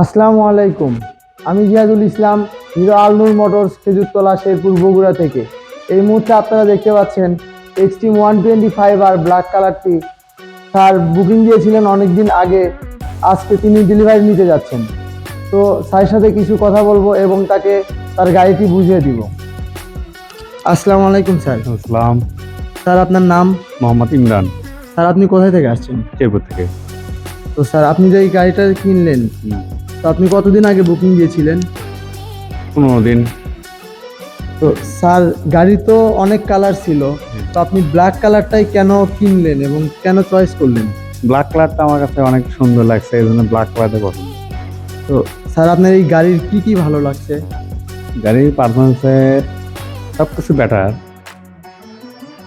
আসসালামু আলাইকুম। আমি জিয়াদুল ইসলাম হিরো আলনুর মোটরস খেজুরতলা শেরপুর বগুড়া থেকে। এই মুহূর্তে আপনারা দেখতে পাচ্ছেন এক্সট্রিম ওয়ান টোয়েন্টি ফাইভ আর ব্ল্যাক কালারটি স্যার বুকিং দিয়েছিলেন অনেকদিন আগে। আজকে তিনি ডেলিভারি নিতে যাচ্ছেন। তো স্যারের সাথে কিছু কথা বলব এবং তাকে তার গাড়িটি বুঝিয়ে দিব। আসসালামু আলাইকুম স্যার। আসসালাম। স্যার আপনার নাম? মোহাম্মদ ইমরান। স্যার আপনি কোথায় থেকে আসছেন? শেরপুর থেকে। তো স্যার আপনি যে এই গাড়িটা কিনলেন তো আপনি কতদিন আগে বুকিং দিয়েছিলেন? পনেরো দিন। তো স্যার গাড়ি তো অনেক কালার ছিল। তো আপনি ব্ল্যাক কালারটাই কেন কিনলেন এবং কেন চয়েস করলেন? ব্ল্যাক কালারটা আমার কাছে অনেক সুন্দর লাগছে এই জন্য ব্ল্যাক কালারটা পছন্দ। তো স্যার আপনার এই গাড়ির কি কি ভালো লাগছে? গাড়ির পারফরমেন্সে সব কিছু বেটার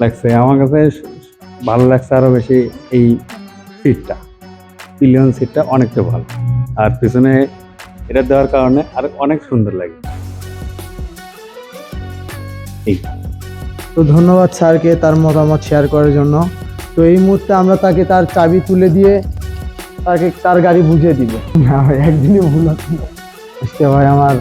লাগছে আমার কাছে ভালো লাগছে আরও বেশি এই সিটটা পিলিয়ন সিটটা অনেকটা ভালো। আর পিছনে এটা দেওয়ার কারণে আর অনেক সুন্দর লাগে। তো ধন্যবাদ স্যারকে তার মতামত শেয়ার করার জন্য। তো এই মুহূর্তে আমরা তাকে তার চাবি তুলে দিয়ে তাকে তার গাড়ি বুঝিয়ে দিব। না ভাই, একদিনই ভুল হচ্ছে ভাই আমার